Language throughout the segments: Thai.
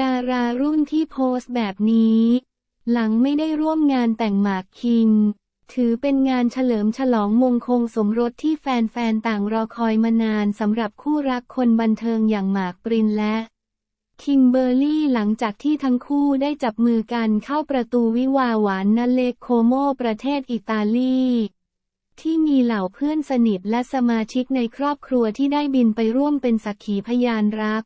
ดารารุ่นที่โพสต์แบบนี้ หลังไม่ได้ร่วมงานแต่งหมากคิง ถือเป็นงานเฉลิมฉลองมงคลสมรสที่แฟนๆ ต่างรอคอยมานานสำหรับคู่รักคนบันเทิงอย่างหมากปรินและคิมเบอร์รี่หลังจากที่ทั้งคู่ได้จับมือกันเข้าประตูวิวาหวานนเลโคโมประเทศอิตาลีที่มีเหล่าเพื่อนสนิทและสมาชิกในครอบครัวที่ได้บินไปร่วมเป็นสักขีพยานรัก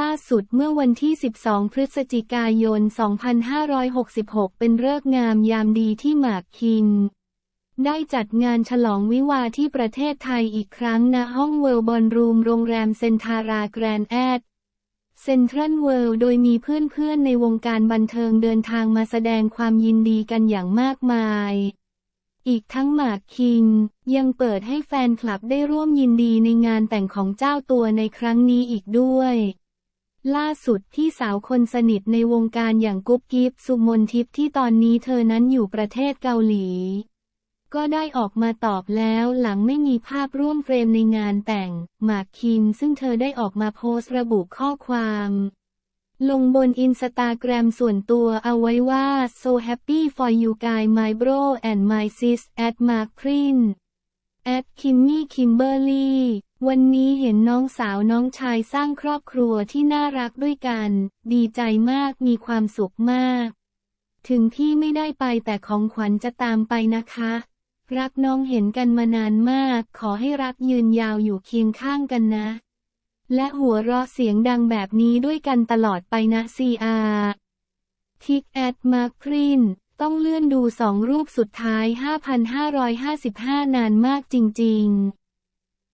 ล่าสุดเมื่อวันที่ 12 พฤศจิกายน 2566 เป็นฤกษ์งามยามดีที่หมากคิงได้จัดงานฉลองวิวาที่ประเทศไทยอีกครั้งณห้องเวลบอลรูมโรงแรมเซนทาราแกรนด์แอดเซ็นทรัลเวิลด์โดยมีเพื่อนๆในวงการบันเทิงเดินทางมาแสดงความยินดีกันอย่างมากมาย อีกทั้งหมากคิงยังเปิดให้แฟนคลับได้ร่วมยินดีในงานแต่งของเจ้าตัวในครั้งนี้อีกด้วย ล่าสุดพี่สาวคนสนิทในวงการอย่างกุ๊บกิ๊บสุมนทิพย์ที่ตอนนี้เธอนั้นอยู่ประเทศเกาหลี ก็ได้ออกมาตอบแล้วหลังไม่มีภาพร่วมเฟรมในงานแต่ง หมากคิมซึ่งเธอได้ออกมาโพสต์ระบุข้อความ ลงบนอินสตาแกรมส่วนตัวเอาไว้ว่า so happy for you guys my bro and my sis at mark prin at Kimmy Kimberly วันนี้เห็นน้องสาวน้องชายสร้างครอบครัวที่น่ารักด้วยกัน ดีใจมากมีความสุขมาก ถึงพี่ไม่ได้ไปแต่ของขวัญจะตามไปนะคะ รักน้องเห็นกันมานานมาก ขอให้รักยืนยาวอยู่เคียงข้างกันนะ และหัวเราะเสียงดังแบบนี้ด้วยกันตลอดไปนะซีอาทิกแอดมาร์คพริน ต้องเลื่อนดูสองรูปสุดท้าย 5,555 นานมากจริง ๆ